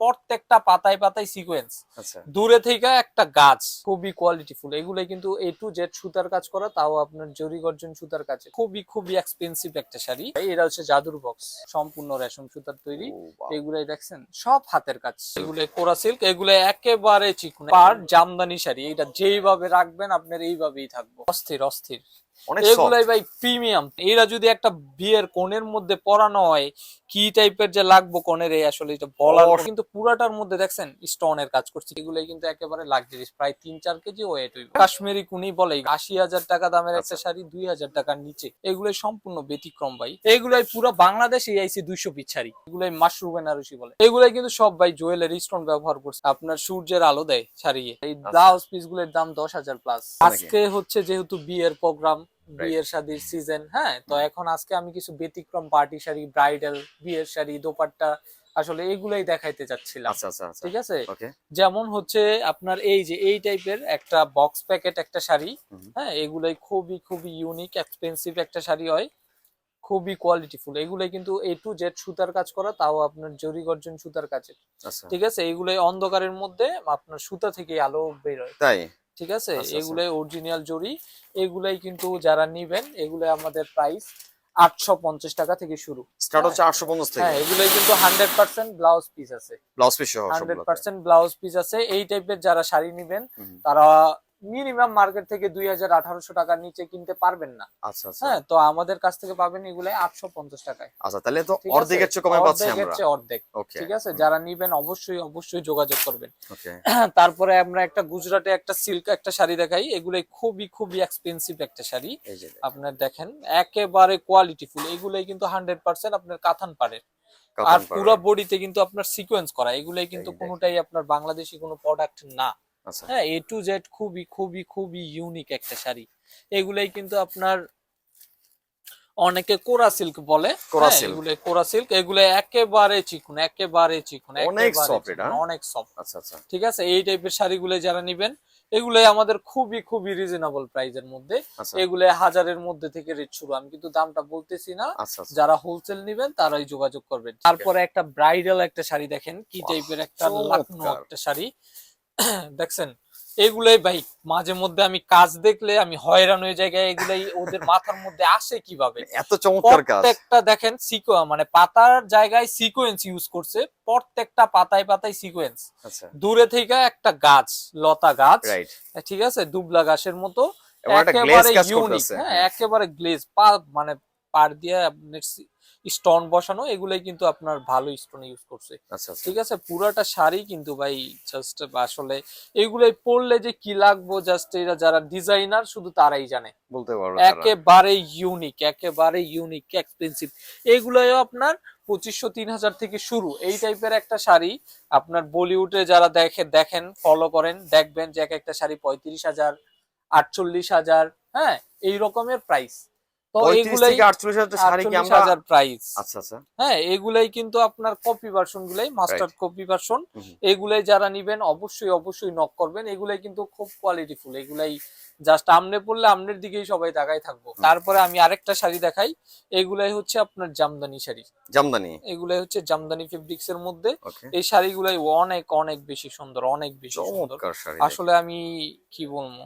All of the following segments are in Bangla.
প্রত্যেকটা পাতায় পাতায় সিকোয়েন্স আচ্ছা। দূরে থেকে একটা গাছ খুবই কোয়ালিটিফুল এগুলো কিন্তু এ টু জেড সুতার কাজ করা তাও আপনার জরি গর্জন সুতার কাছে খুবই খুবই এক্সপেন্সিভ একটা শাড়ি। এটা হচ্ছে জাদুর বক্স সম্পূর্ণ রেশম সুতার তৈরি। এগুলাই দেখছেন সব হাতের কাজ। এগুলো কোরা সিল্ক এগুলো একেবারে চিকুন। পার জামদানি শাড়ি এটা যেইভাবে রাখবেন আপনার এইভাবেই থাকব। অস্থির অস্থির। এগুলাই ভাই প্রিমিয়াম এরা যদি একটা বিয়ের কোণের মধ্যে পরানো হয় কি টাইপের যে লাগবো কোণের এই আসলে এটা বলার কিন্তু পুরাটার মধ্যে দেখছেন স্টোনের কাজ করছে। এগুলাই কিন্তু একেবারে লাক্সারি প্রায় তিন চার কেজি ওয়েট কাশ্মীরি কুনি বলে আশি হাজার টাকা দামের একটা আচ্ছা। শাড়ি দুই হাজার টাকার নিচে। এগুলাই সম্পূর্ণ ব্যতিক্রম ভাই। এগুলাই পুরো বাংলাদেশে আইসি দুইশো পিস শাড়ি। এগুলাই মাশরুম বেনারসি বলে। এগুলাই কিন্তু সব ভাই জুয়েলারি স্টোন ব্যবহার করছে। আপনার সূর্যের আলো দেয় শাড়ি এই ব্লাউজ পিসগুলোর দাম দশ হাজার প্লাস আজকে হচ্ছে যেহেতু বিয়ের প্রোগ্রাম বিয়ের শাদির সিজন হ্যাঁ? তো এখন আজকে আমি কিছু ব্যতিক্রম পার্টি শাড়ি ব্রাইডাল বিয়ের শাড়ি দোপাট্টা আসলে এগুলাই দেখাইতে চাচ্ছিলাম। আচ্ছা আচ্ছা আচ্ছা। ঠিক আছে? যেমন হচ্ছে আপনার এই যে এই টাইপের একটা বক্স প্যাকেট একটা শাড়ি হ্যাঁ? এগুলাই খুবই খুবই ইউনিক এক্সপেন্সিভ একটা শাড়ি হয়। খুবই কোয়ালিটিফুল এগুলাই কিন্তু এ টু জেড সুতার কাজ করা তাও আপনার জরি গর্জন সুতার কাছে আচ্ছা। ঠিক আছে? এগুলাই অন্ধকারের মধ্যে আপনার সুতা থেকে আলো বেরোয়। তাই? ঠিক আছে? আচ্ছা, আচ্ছা। এগুলাই অরিজিনাল জরি। এগুলাই কিন্তু যারা নিবেন এগুলাই আমাদের প্রাইস আটশো পঞ্চাশ টাকা থেকে শুরু। স্টার্ট হচ্ছে আটশো পঞ্চাশ থেকে। হ্যাঁ এগুলোই কিন্তু হান্ড্রেড পার্সেন্ট ব্লাউজ পিস আছে। Blouse piece hundred percent blouse piece আছে। এই টাইপের যারা শাড়ি নিবেন তারা মিনিমাম মার্কেট থেকে দুই হাজার আঠারোশো টাকার নিচে কিনতে পারবেন না। আচ্ছা আচ্ছা। হ্যাঁ তো আমাদের কাছ থেকে পাবেন এগুলাই আটশো পঞ্চাশ টাকায়। আচ্ছা তাহলে তো? অর্ধেকের চেয়ে কমে পাচ্ছি আমরা। অর্ধেক। ঠিক আছে? যারা নিবেন অবশ্যই অবশ্যই যোগাযোগ করবেন। তারপরে আমরা একটা গুজরাটে একটা সিল্ক একটা শাড়ি দেখাই। এগুলাই খুবই খুবই এক্সপেন্সিভ একটা শাড়ি। আপনার দেখেন একেবারে কোয়ালিটিফুল এগুলাই কিন্তু হান্ড্রেড পার্সেন্ট আপনার কাথান পাড়ের। আর পুরো বডিতে কিন্তু আপনার সিকোয়েন্স করা। এগুলাই কিন্তু কোনোটাই আপনার বাংলাদেশি কোনো প্রোডাক্ট না। হ্যাঁ এ টু জেড খুবই খুবই খুবই ইউনিক একটা শাড়ি। এগুলাই কিন্তু আপনার অনেকে কোরা সিল্ক বলে। কোরা হ্যাঁ, silk। এগুলো কোরা সিল্ক এগুলো একেবারে চিকুন একেবারে চিকুন অনেক চিকন, এটা। অনেক সফট আচ্ছা আচ্ছা। ঠিক আছে? এই টাইপের শাড়িগুলো যারা নিবেন এগুলাই আমাদের খুবই খুবই রিজনেবল প্রাইজের মধ্যে। আচ্ছা। এগুলো হাজারের মধ্যে থেকে রেট শুরু। আমি কিন্তু দামটা বলতেছি না। আচ্ছা আচ্ছা। যারা হোলসেল নিবেন তারাই যোগাযোগ করবেন। তারপরে একটা ব্রাইডাল একটা শাড়ি দেখেন কি টাইপের একটা। লাকনো একটা শাড়ি। দেখছেন এগুলাই ভাই মাঝে মধ্যে আমি কাজ দেখলে আমি হয়রান হয়ে জায়গায় এগুলাই ওদের মাথার মধ্যে আসে কীভাবে? এত চমৎকার কাজ। প্রত্যেকটা দেখেন সিকো মানে পাতার জায়গায় সিকোয়েন্স ইউজ করছে প্রত্যেকটা পাতায় পাতায় সিকোয়েন্স আচ্ছা। দূরে থেকে একটা গাছ লতা গাছ রাইট ঠিক আছে দুবলা গাছের মতো একেবারে ইউনিক হ্যাঁ একেবারে গ্লেজ পা মানে পার দিয়ে স্টোন বসানো এগুলাই কিন্তু আপনার ভালো স্টোন ইউজ করছে। আচ্ছা আচ্ছা। ঠিক আছে? পুরাটা শাড়ি কিন্তু ভাই জাস্ট আসলে এগুলাই পরলে যে কি লাগবো জাস্ট এরা যারা ডিজাইনার শুধু তারাই জানে। বলতে পারব একেবারে ইউনিক একেবারে ইউনিক এক্সপেন্সিভ এগুলোও আপনার পঁচিশশো তিন হাজার থেকে শুরু। এই টাইপের একটা শাড়ি আপনার বলিউডে যারা দেখে দেখেন ফলো করেন দেখবেন যে এক একটা শাড়ি পঁয়ত্রিশ হাজার আটচল্লিশ হাজার হ্যাঁ এই রকমের প্রাইস তো এইগুলাই থেকে 48 হাজার শাড়ি কি আটচল্লিশ আমরা হাজার প্রাইস আচ্ছা আচ্ছা। হ্যাঁ এগুলাই কিন্তু আপনার কপি ভার্সন গুলাই মাস্টার কপি ভার্সন। এগুলাই যারা নিবেন অবশ্যই অবশ্যই নক করবেন। এগুলাই কিন্তু খুব কোয়ালিটিফুল এগুলাই জাস্ট আমনে পড়লে আমনের দিকেই সবাই তাকাই থাকব। তারপরে আমি আরেকটা শাড়ি দেখাই। এগুলাই হচ্ছে আপনার জামদানি শাড়ি। জামদানি? এগুলাই হচ্ছে জামদানি ফেব্রিক্স এর মধ্যে। এই শাড়িগুলাই অনেক অনেক বেশি সুন্দর অনেক বেশি সুন্দর। আসলে আমি কি বলব?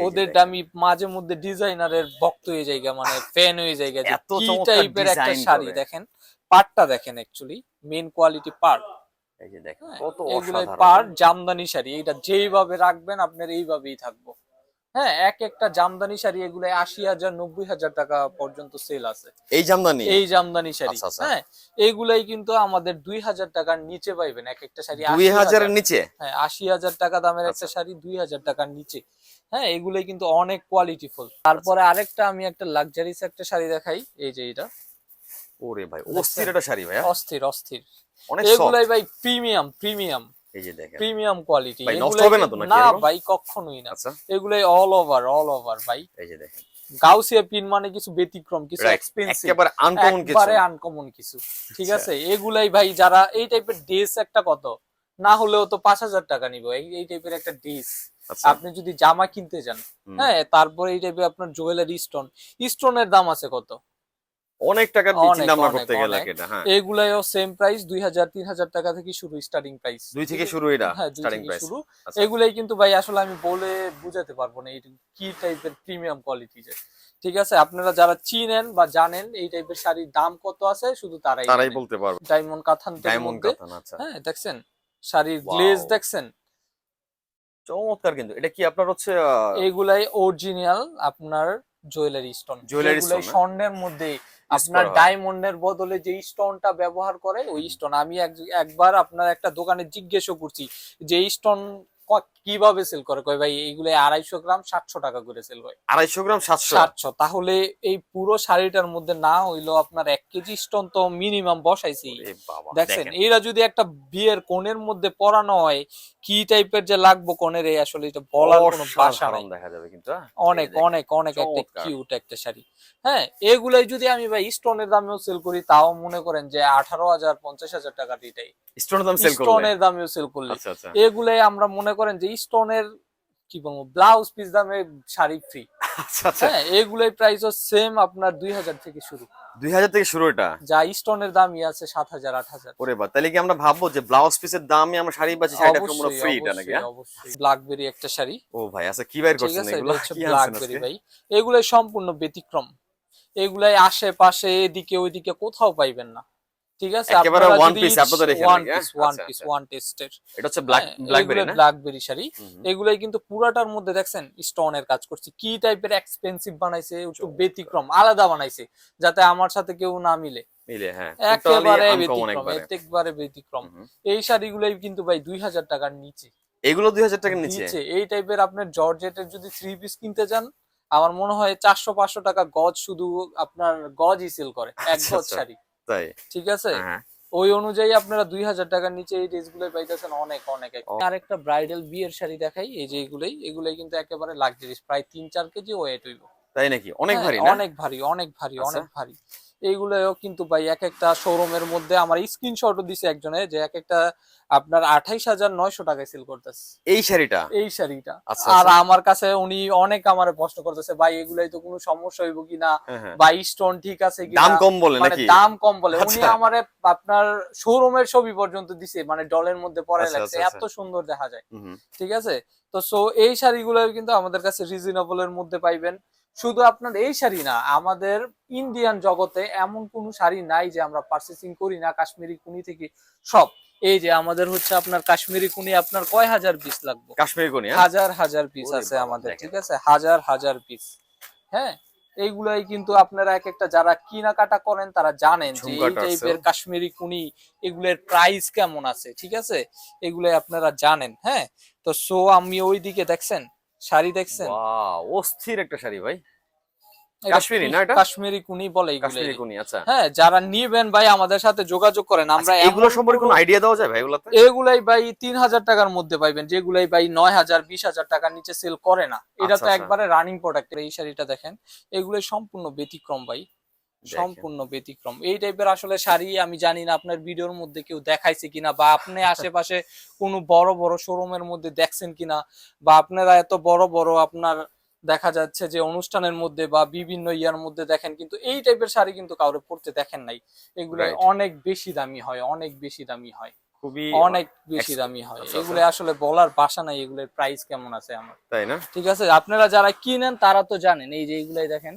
ওদের। আমি মাঝে মধ্যে ডিজাইনারের ভক্ত হয়ে যাই মানে ফ্যান হয়ে যাই এত টাইপের একটা শাড়ি দেখেন পাটটা দেখেন অ্যাকচুয়ালি মেন কোয়ালিটি পাট এই যে দেখেন হ্যাঁ, কত অসাধারণ। পাট জামদানি শাড়ি এটা যেইভাবে রাখবেন আপনার এইভাবেই থাকব। হ্যাঁ এক একটা জামদানি শাড়ি এগুলো আশি হাজার নব্বই হাজার টাকা পর্যন্ত সেল আছে। এই জামদানি? এই জামদানি শাড়ি আচ্ছা, আচ্ছা। হ্যাঁ এইগুলাই কিন্তু আমাদের দুই হাজার টাকার নিচে পাইবেন এক একটা শাড়ি দুই হাজারের নিচে? হ্যাঁ আশি হাজার টাকা দামের একটা আচ্ছা। শাড়ি দুই হাজার টাকার নিচে। হ্যাঁ এগুলোই কিন্তু অনেক কোয়ালিটিফুল তারপরে আচ্ছা। আরেকটা আমি একটা লাক্সারিস একটা শাড়ি দেখাই। এই যে এটা। ওরে ভাই? অস্থির একটা শাড়ি ভাইয়া। অস্থির অস্থির। এগুলাই ভাই প্রিমিয়াম প্রিমিয়াম এই যে দেখেন। প্রিমিয়াম কোয়ালিটি ভাই, নষ্ট হবে না তো না ভাই কখনোই না। আচ্ছা। এগুলাই অল ওভার অল ওভার ভাই। এই যে দেখেন। গাউসিয়া পিন মানে কিছু ব্যতিক্রম কিছু Right, এক্সপেন্সিভ একেবারে আনকমন কিছু। একবারে আনকমন কিছু। ঠিক আচ্ছা। আছে? এগুলাই ভাই যারা এই টাইপের ড্রেস একটা কত? না হলেও তো পাঁচ হাজার টাকা নিব। এই টাইপের একটা ড্রেস আপনি যদি জামা কিনতে যান হ্যাঁ তারপরে এই টাইপের আপনার জুয়েলারি স্টোন স্টোনের দাম আছে কত? অনেক টাকা দিয়ে অনেক, চিন্তা ভাবনা করতে গেলে। এটা হ্যাঁ। এগুলাইও সেম প্রাইস দুই হাজার তিন হাজার টাকা থেকে শুরু স্টার্টিং প্রাইস দুই থেকে শুরু এটা হ্যাঁ স্টার্টিং প্রাইস শুরু। আচ্ছা। এগুলাই কিন্তু ভাই আসলে আমি বলে বুঝাতে পারব না এটা কি টাইপের প্রিমিয়াম কোয়ালিটি যে। ঠিক আছে? আপনারা যারা চিনেন বা জানেন এই টাইপের শাড়ির দাম কত আছে শুধু তারাই তারাই বলতে পারবে। ডায়মন্ড কাথান ডায়মন্ড কাতান আচ্ছা। হ্যাঁ দেখছেন? শাড়ির. গ্লেজ দেখছেন? চমৎকার কিন্তু। এটা কি আপনার হচ্ছে এগুলাই অরিজিনাল আপনার জুয়েলারি স্টোন জুয়েলারি স্বর্ণের মধ্যে আপনার ডায়মন্ডের বদলে যে স্টোনটা ব্যবহার করে ওই স্টোন আমি এক- একবার আপনার একটা দোকানে জিজ্ঞেসও করছি যে স্টোন কীভাবে সেল করে? কয় ভাই এইগুলো আড়াইশো গ্রাম সাতশো টাকা করে সেল হয়। আড়াইশো গ্রাম সাতশো? সাতশো। তাহলে এই পুরো শাড়িটার মধ্যে না হইল আপনার এক কেজি স্টোন তো মিনিমাম বসাইছি। দেখছেন? দেখেন। এরা যদি একটা বিয়ের কোণের মধ্যে পরানো হয় কি টাইপের যে লাগবো কোণের এই আসলে এটা বলার কোনো ভাষা নাই। দেখা যাবে কিন্তু হ্যাঁ? অনেক অনেক অনেক একটা। কিউট একটা শাড়ি। হ্যাঁ এগুলাই যদি আমি ভাই স্টোনের দামেও সেল করি তাও মনে করেন যে আঠারো হাজার পঞ্চাশ হাজার টাকা এটাই স্টোনের দাম সেল স্টোনের দামেও সেল করলে। আচ্ছা আচ্ছা। এগুলাই আমরা মনে করেন যে স্টোনের কি বলব ব্লাউজ পিস দামে শাড়ি ফ্রি আচ্ছা আচ্ছা। হ্যাঁ এগুলাই প্রাইস সেম আপনার দুই হাজার থেকে শুরু। দুই হাজার থেকে শুরু এটা? যা স্টোনের দামই আছে সাত হাজার আট হাজার। ওরে বা তাহলে কি আমরা ভাববো যে ব্লাউজ পিসের দামে আমরা শাড়ি পাচ্ছি শাড়িটা পুরো ফ্রি এটা নাকি? অবশ্যই। ব্ল্যাকবেরি একটা শাড়ি। ও ভাই আচ্ছা কি বাইর করছেন এগুলো? ব্ল্যাকবেরি ভাই। এগুলাই সম্পূর্ণ ব্যতিক্রম। এগুলাই আশেপাশে এদিকে ওইদিকে কোথাও পাইবেন না। ঠিক আছে? একেবারে one piece আপনাদের এখানে one? Piece one piece. One টেস্টের এটা হচ্ছে ব্ল্যাক ব্ল্যাকবেরি না? ব্ল্যাকবেরি শাড়ি। এগুলাই কিন্তু পুরাটার মধ্যে দেখছেন স্টোনের কাজ করছে। কি টাইপের এক্সপেন্সিভ বানাইছে একটু ব্যতিক্রম আলাদা বানাইছে যাতে আমার সাথে কেউ না মিলে। মিলে হ্যাঁ। একেবারে ব্যতিক্রম একবারে। একেবারে ব্যতিক্রম। এই শাড়িগুলাই কিন্তু ভাই দুই হাজার টাকার নিচে। এগুলো দুই হাজার টাকার নিচে? এই টাইপের আপনার জর্জেটের যদি থ্রি পিস কিনতে যান আমার মনে হয় চারশো পাঁচশো টাকা গজ শুধু আপনার গজই সেল করে এক আচ্ছা, গজ আচ্ছা। শাড়ি। তাই? ঠিক আছে? হ্যাঁ ওই অনুযায়ী আপনারা দুই হাজার টাকার নিচে এই ড্রেসগুলো পাইতেছেন অনেক অনেক। আরেকটা ব্রাইডাল বিয়ের শাড়ি দেখাই এই যে এগুলোই এগুলোই কিন্তু একেবারে লাক্সারিস প্রায় তিন চার কেজি ওয়েট হইব। তাই নাকি? অনেক হ্যাঁ, ভারী অনেক ভারী অনেক ভারী আচ্ছা। অনেক ভারী। এইগুলোও কিন্তু ভাই এক একটা শোরুমের মধ্যে আমার স্ক্রিনশটও দিছে একজনে যে এক একটা আপনার আঠাইশ হাজার নয়শো টাকায় সেল করতেছে। এই শাড়িটা? এই শাড়িটা। আচ্ছা, আর আচ্ছা। আমার কাছে উনি অনেক আমার প্রশ্ন করতেছে ভাই এগুলাই তো কোনো সমস্যা হইব কিনা? হ্যাঁ, হ্যাঁ। বা স্টোন ঠিক আছে কিনা? দাম কম বলে মানে নাকি? দাম কম বলে। উনি আচ্ছা। আমারে আপনার শোরুমের ছবি পর্যন্ত দিছে মানে ডলের মধ্যে পরে লাগছে। এত সুন্দর দেখা যায়। ঠিক আছে? তো সো এই শাড়িগুলো কিন্তু আমাদের কাছে রিজনেবল এর মধ্যে পাইবেন। শুধু আপনার এই শাড়ি না আমাদের ইন্ডিয়ান জগতে এমন কোনো শাড়ি নাই যে আমরা পারচেসিং করি না কাশ্মীরি কুনি থেকে সব। এই যে আমাদের হচ্ছে আপনার কাশ্মীরি কুনি আপনার কয় হাজার পিস লাগবে? কাশ্মীরি কোনি হ্যাঁ? হাজার হাজার পিস আছে আমাদের ঠিক আছে? হাজার হাজার পিস হ্যাঁ? এইগুলাই কিন্তু আপনারা এক একটা যারা কেনাকাটা করেন তারা জানেন যে এই টাইপের কাশ্মীরি কুনি এগুলোর প্রাইস কেমন আছে ঠিক আছে? এগুলাই আপনারা জানেন হ্যাঁ? তো সো আমি ওইদিকে দেখছেন? শাড়ি দেখছেন? অস্থির একটা শাড়ি ভাই। কাশ্মীরি না এটা? কাশ্মীরি কুনি বলে এগুলো। কাশ্মীরি কোনি আচ্ছা। হ্যাঁ যারা নিবেন ভাই আমাদের সাথে যোগাযোগ করেন। আমরা আচ্ছা, এগুলো সম্পর্কে কোনো আইডিয়া দেওয়া যায় ভাই এগুলাতে? এগুলাই ভাই তিন হাজার টাকার মধ্যে পাইবেন যেগুলাই ভাই নয় হাজার বিশ হাজার টাকার নিচে সেল করে না। এটা তো আচ্ছা। একবারে রানিং প্রোডাক্ট এই শাড়িটা দেখেন। এগুলোই সম্পূর্ণ ব্যতিক্রম ভাই। সম্পূর্ণ ব্যতিক্রম। এই টাইপের আসলে শাড়ি আমি জানি না আপনার ভিডিওর মধ্যে কেউ দেখাইছে কিনা বা আপনি আশেপাশে কোনো বড় বড় শোরুমের মধ্যে দেখছেন কিনা বা আপনারা এত বড় বড় আপনার দেখা যাচ্ছে যে অনুষ্ঠানের মধ্যে বা বিভিন্ন ইয়ার মধ্যে দেখেন কিন্তু এই টাইপের শাড়ি কিন্তু কাউরে পড়তে দেখেন নাই। এগুলো অনেক বেশি দামি হয় অনেক বেশি দামি হয়। খুবই অনেক বেশি দামি হয়। আচ্ছা, এগুলো আসলে বলার ভাষা নাই এগুলোর প্রাইস কেমন আছে আমার। তাই না? ঠিক আছে আপনারা যারা কিনেন তারা তো জানেন এই যে এগুলাই দেখেন।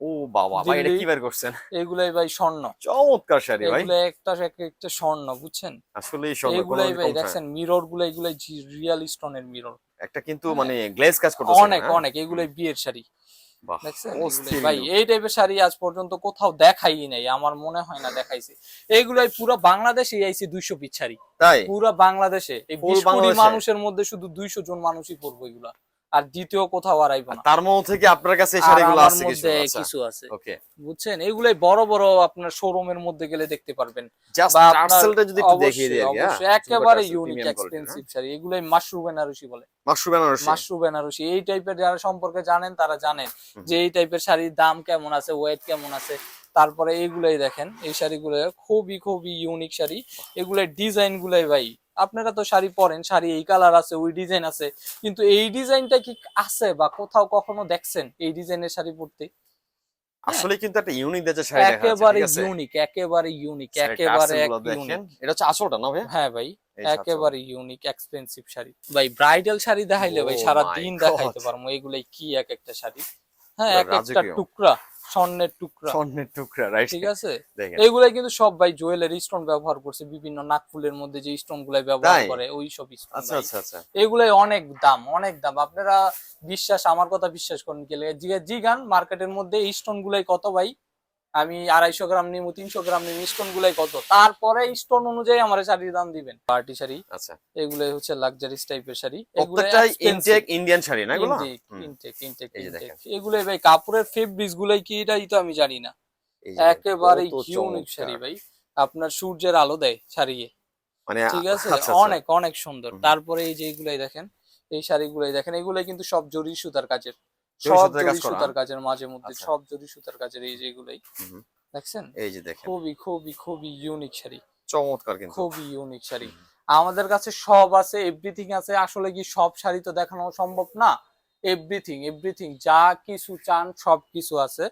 ও বাবা ভাই এটা কি বের করছেন? এগুলাই ভাই স্বর্ণ। চমৎকার শাড়ি ভাই। এগুলো একটা এক একটা স্বর্ণ বুঝছেন? আসলে স্বর্ণ এগুলাই ভাই মিররগুলো এগুলাই রিয়েল স্টোনের মিরর একটা কিন্তু হ্যাঁ। মানে গ্লেজ কাজ করতেছে অনেক অনেক এগুলাই বিয়ের শাড়ি। ভাই এই টাইপের শাড়ি আজ পর্যন্ত কোথাও দেখাই নাই আমার মনে হয় না দেখাইছে। এইগুলাই পুরো বাংলাদেশে আইছে দুইশো পিস শাড়ি। পুরো বাংলাদেশে এই? মানুষের মধ্যে শুধু দুইশো জন মানুষই পড়ব এগুলা। আর দ্বিতীয় কোথাও আইবো না। তার মধ্যে থেকে আপনার কাছে এই শাড়িগুলো আছে কিছু আচ্ছা কিছু আছে। ওকে বুঝছেন? এগুলাই বড় বড় আপনার শোরুমের মধ্যে গেলে দেখতে পারবেন। জাস্ট টার্সেলটা যদি একটু দেখিয়ে অবশ্যই, দিই হ্যাঁ? অবশ্যই, একেবারে ইউনিক এক্সপেন্সিভ শাড়ি। এগুলাই মাশরু বেনারসি বলে। মাশরু বেনারসি মাশরু বেনারসি এই টাইপের যারা সম্পর্কে জানেন তারা জানেন যে এই টাইপের শাড়ির দাম কেমন আছে ওয়েট কেমন আছে। তারপরে এইগুলাই দেখেন। এই শাড়িগুলো খুবই খুবই ইউনিক শাড়ি। এগুলোর ডিজাইন গুলাই ভাই আপনারা তো শাড়ি পরেন শাড়ি এই কালার আছে ওই ডিজাইন আছে কিন্তু এই ডিজাইনটা কি আছে বা কোথাও কখনো দেখছেন এই ডিজাইনের শাড়ি পরতে? আসলে কিন্তু একটা ইউনিক দেশের শাড়ি দেখা একেবারে ইউনিক একেবারে ইউনিক একেবারে tassel একগুলো দেখেন। ইউনিক এটা হচ্ছে আসলটা না ভাই হ্যাঁ ভাই একেবারে ইউনিক এক্সপেন্সিভ শাড়ি। ভাই ব্রাইডাল শাড়ি দেখাইলে ভাই Oh সারা দিন দেখাইতে পারব এগুলাই কি এক একটা শাড়ি? হ্যাঁ এক একটা টুকরা। স্বর্ণের টুকরা। স্বর্ণের টুকরা রাইট ঠিক আছে? এগুলাই কিন্তু সব ভাই জুয়েলারি স্টোন ব্যবহার করছে বিভিন্ন নাকফুলের মধ্যে যে স্টোন গুলাই ব্যবহার করে ওই সব স্টোন আচ্ছা আচ্ছা আচ্ছা। এগুলাই অনেক দাম অনেক দাম। আপনারা বিশ্বাস আমার কথা বিশ্বাস করেন কি জি গান মার্কেটের মধ্যে এই স্টোন গুলাই কত ভাই? আমি আড়াইশো গ্রাম নিবো তিনশো গ্রাম নিবো স্টোন গুলাই কত? তারপরে স্টোন অনুযায়ী আমার শাড়ির দাম দিবেন। পার্টি শাড়ি আচ্ছা। এগুলাই হচ্ছে লাক্সারিস টাইপের শাড়ি। প্রত্যেকটাই ইনটেক ইন্ডিয়ান শাড়ি না ইনটেক ইনটেক এই এগুলাই ভাই কাপড়ের ফেব্রিক্স গুলাই কি এটাই তো আমি জানি না। একেবারে ইউনিক শাড়ি ভাই। আপনার সূর্যের আলো দেয় শাড়িয়ে। মানে ঠিক আছে? আচ্ছা, আচ্ছা। অনেক অনেক সুন্দর। তারপরে এই যে এগুলাই দেখেন এই শাড়িগুলাই দেখেন এগুলাই কিন্তু সব জরি সুতার কাজের জরি সব সুতার জরি সুতার কাজের মাঝে মধ্যে আচ্ছা। সব জরি সুতার কাজের এই দেখছেন? এই যে দেখেন। খুবই খুবই খুবই ইউনিক শাড়ি। চমৎকার কিন্তু। খুবই ইউনিক শাড়ি। আমাদের কাছে সব আছে এভরিথিং আছে। আসলে কি সব শাড়ি তো দেখানো সম্ভব না? এভরিথিং এভরিথিং যা কিছু চান সব কিছু আছে।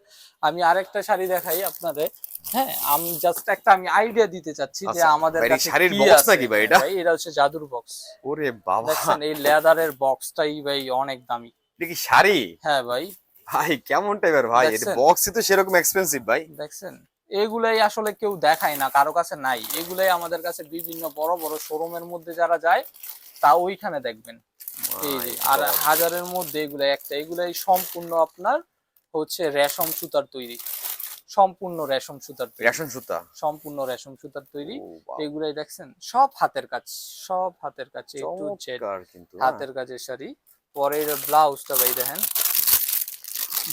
আমি আরেকটা শাড়ি দেখাই আপনাদের। হ্যাঁ আমি জাস্ট একটা আমি আইডিয়া দিতে চাচ্ছি যে আচ্ছা, আমাদের কাছে শাড়ির। নাকি ভাই এটা? এটা হচ্ছে জাদুর বক্স ওরে বাবা। দেখছেন এই লেদারের বক্সটাই ভাই অনেক দামি। কি শাড়ি? হ্যাঁ ভাই। ভাই কেমন টাইপের ভাই? বক্সই তো সেরকম এক্সপেন্সিভ ভাই। দেখছেন? এগুলাই আসলে কেউ দেখায় না কারও কাছে নাই। এগুলাই আমাদের কাছে বিভিন্ন বড় বড় শোরুমের মধ্যে যারা যায় তা ওইখানে দেখবেন। আর হাজারের মধ্যে এগুলো একটা। এগুলাই সম্পূর্ণ আপনার হচ্ছে রেশম সুতার তৈরি। সম্পূর্ণ রেশম সুতার তৈরি। রেশন সুতা? সম্পূর্ণ রেশম সুতার তৈরি। এগুলাই দেখছেন? সব হাতের কাজ সব হাতের কাজ হ্যাঁ। হাতের কাজের শাড়ি। পরে ব্লাউজটা ভাই দেখেন।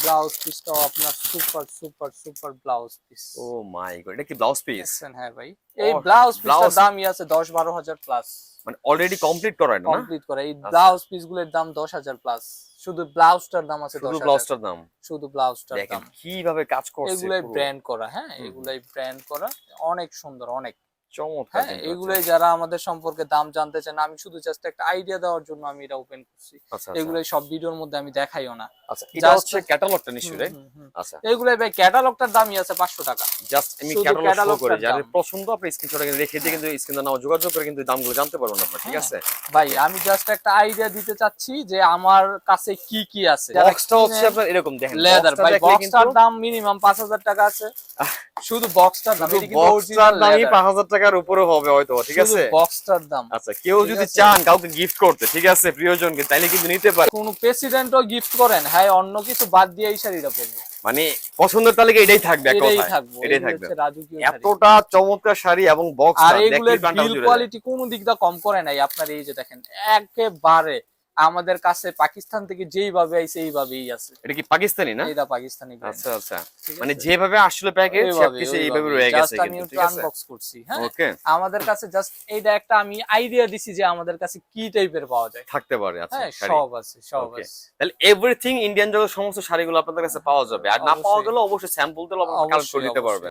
ব্লাউজ পিসটাও আপনার super super super blouse piece oh my god এটা কি ব্লাউজ পিস হ্যাঁ ভাই। এই ব্লাউজ পিসটার blouse- দামই আছে দশ বারো হাজার প্লাস মানে অলরেডি কমপ্লিট করা না? কমপ্লিট করা। এই ব্লাউজ পিসগুলোর দাম দশ হাজার প্লাস শুধু ব্লাউজটার দাম আছে শুধু দশ ব্লাউজটার দাম? শুধু ব্লাউজটার দাম। কীভাবে কাজ করছে এগুলাই ব্র্যান্ড করা হ্যাঁ। এগুলাই ব্র্যান্ড করা। অনেক সুন্দর অনেক। চমৎকার হ্যাঁ এগুলাই যারা আমাদের সম্পর্কে দাম জানতে চান আমি শুধু জাস্ট একটা আইডিয়া দেওয়ার জন্য আমি এটা ওপেন করছি। আচ্ছা আচ্ছা। এগুলাই সব ভিডিওর মধ্যে আমি দেখাইও না। আচ্ছা এটা হচ্ছে ক্যাটালগটা নিশ্চয়ই। আচ্ছা। এগুলাই ভাই ক্যাটালগটার দামই আছে পাঁচশো টাকা। জাস্ট আমি ক্যাটালগ শো করে দাম। পছন্দ আপনি স্ক্রিনশট রেখে দিয়ে কিন্তু স্ক্রিনে নাও যোগাযোগ করে কিন্তু দামগুলো জানতে পারবেন আপনারা ঠিক হ্যাঁ। আছে? ভাই আমি জাস্ট একটা আইডিয়া দিতে চাচ্ছি যে আমার কাছে কি কি আছে। বক্সটা হচ্ছে আপনার এরকম দেখেন লেদার ভাই বক্সটার দাম মিনিমাম পাঁচ হাজার টাকা আছে। শুধু বক্সটার দাম এটা কিন্তু অরিজিনাল দামই পাঁচ হাজার টাকার উপরে হবে হয়তো ঠিক আছে? বক্সটার দাম। আচ্ছা কেউ যদি চান কাউকে গিফট করতে ঠিক আছে প্রিয়জনকে তাইলে কিন্তু নিতে পারে। কোন প্রেসিডেন্টও গিফট করেন হ্যাঁ অন্য কিছু বাদ দিয়ে এই শাড়িটা পরবে মানে পছন্দের তালিকা এটাই থাকবে এটাই থাকবে এটাই থাকবে। হচ্ছে এতটা চমৎকার শাড়ি এবং বক্স আর এগুলোর বিল কোয়ালিটি কোন দিকটা কম করে নাই আপনার এই যে দেখেন একেবারে আমাদের কাছে পাকিস্তান থেকে যেইভাবে আইছে এইভাবেই আছে। এটা কি পাকিস্তানি না? এটা পাকিস্তানি আচ্ছা আচ্ছা। মানে যেভাবে আসলে প্যাকেজ সবকিছু এইভাবে রয়ে গেছে আমি আনবক্স করছি হ্যাঁ? ওকে আমাদের কাছে জাস্ট এইটা একটা আমি আইডিয়া দিছি যে আমাদের কাছে কি টাইপের পাওয়া যায়। থাকতে পারে আচ্ছা হ্যাঁ সব আছে সব আছে। তাহলে এভরিথিং ইন্ডিয়ান জগতের সমস্ত শাড়িগুলো আপনাদের কাছে পাওয়া যাবে। আর না পাওয়া। গেলে অবশ্যই স্যাম্পল দিলে আপনারা কালেক্ট করে নিতে। পারবেন।